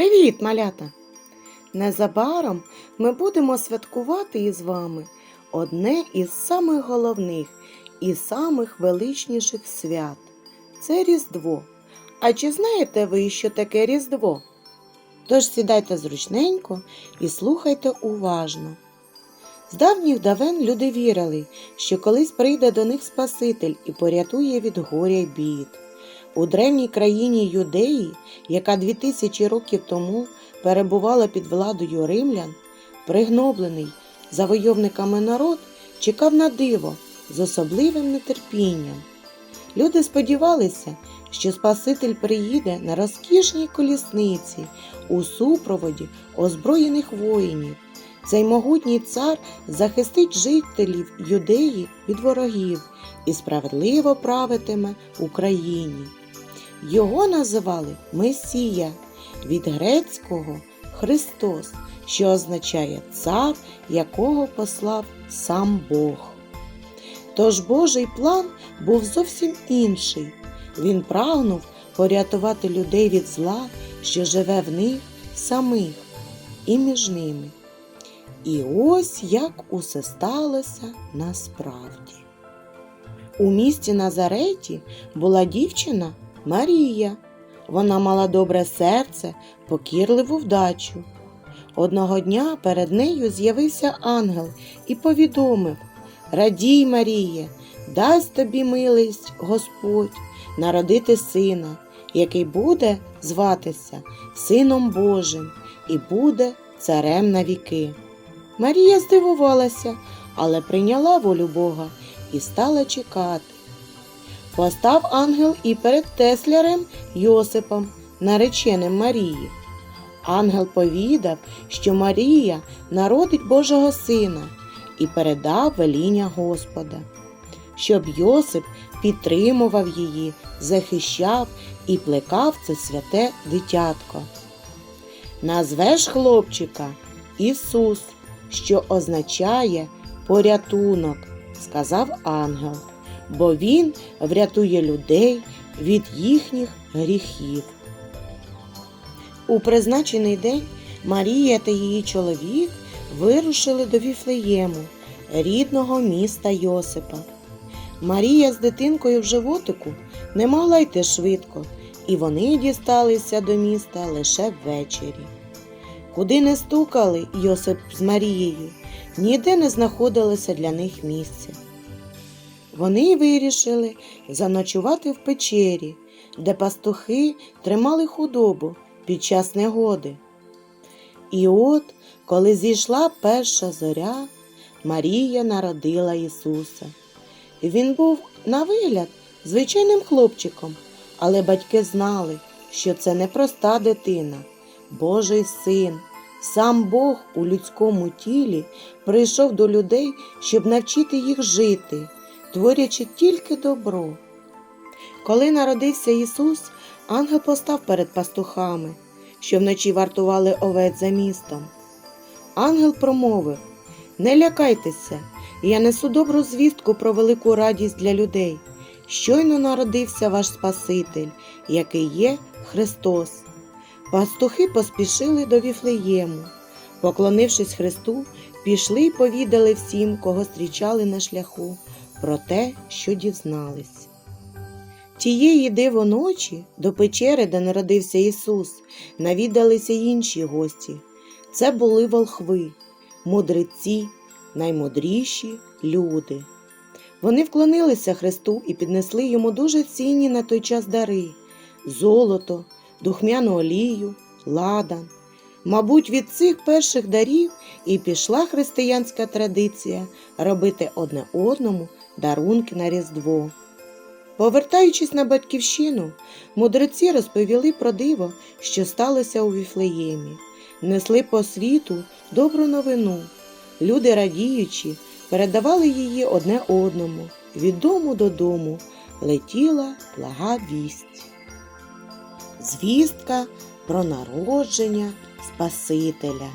Привіт, малята! Незабаром ми будемо святкувати із вами одне із самих головних і самих величніших свят це Різдво. А чи знаєте ви, що таке Різдво? Тож сідайте зручненько і слухайте уважно. З давніх давен люди вірили, що колись прийде до них Спаситель і порятує від горя й бід. У древній країні Юдеї, яка дві тисячі років тому перебувала під владою римлян, пригноблений завойовниками народ чекав на диво з особливим нетерпінням. Люди сподівалися, що Спаситель приїде на розкішній колісниці у супроводі озброєних воїнів. Цей могутній цар захистить жителів юдеї від ворогів і справедливо правитиме Україні. Його називали Месія від грецького Христос, що означає цар, якого послав сам Бог. Тож Божий план був зовсім інший. Він прагнув порятувати людей від зла, що живе в них самих і між ними. І ось як усе сталося насправді. У місті Назареті була дівчина Марія. Вона мала добре серце, покірливу вдачу. Одного дня перед нею з'явився ангел і повідомив Радій, Маріє, дасть тобі милість Господь народити сина, який буде зватися Сином Божим і буде царем на віки. Марія здивувалася, але прийняла волю Бога і стала чекати. Постав ангел і перед теслярем Йосипом, нареченим Марії. Ангел повідав, що Марія народить Божого Сина і передав веління Господа, щоб Йосип підтримував її, захищав і плекав це святе дитятко. Назвеш хлопчика Ісус, що означає порятунок, сказав ангел, бо він врятує людей від їхніх гріхів. У призначений день Марія та її чоловік вирушили до Віфлеєму, рідного міста Йосипа. Марія з дитинкою в животику не могла йти швидко, і вони дісталися до міста лише ввечері. Куди не стукали Йосип з Марією, ніде не знаходилося для них місця. Вони вирішили заночувати в печері, де пастухи тримали худобу під час негоди. І от, коли зійшла перша зоря, Марія народила Ісуса. Він був на вигляд звичайним хлопчиком, але батьки знали, що це не проста дитина, Божий син. Сам Бог у людському тілі прийшов до людей, щоб навчити їх жити, творячи тільки добро. Коли народився Ісус, ангел постав перед пастухами, що вночі вартували овець за містом. Ангел промовив Не лякайтеся, я несу добру звістку про велику радість для людей. Щойно народився ваш Спаситель, який є Христос. Пастухи поспішили до Віфлеєму. Поклонившись Христу, пішли й повідали всім, кого зустрічали на шляху, про те, що дізнались. Тієї диво ночі до печери, де народився Ісус, навідалися інші гості. Це були волхви, мудреці, наймудріші люди. Вони вклонилися Христу і піднесли йому дуже цінні на той час дари золото, духмяну олію, ладан. Мабуть, від цих перших дарів і пішла християнська традиція робити одне одному дарунки на Різдво. Повертаючись на батьківщину, мудреці розповіли про диво, що сталося у Віфлеємі, несли по світу добру новину. Люди, радіючи, передавали її одне одному, від дому додому летіла блага вість. Звістка про народження Спасителя.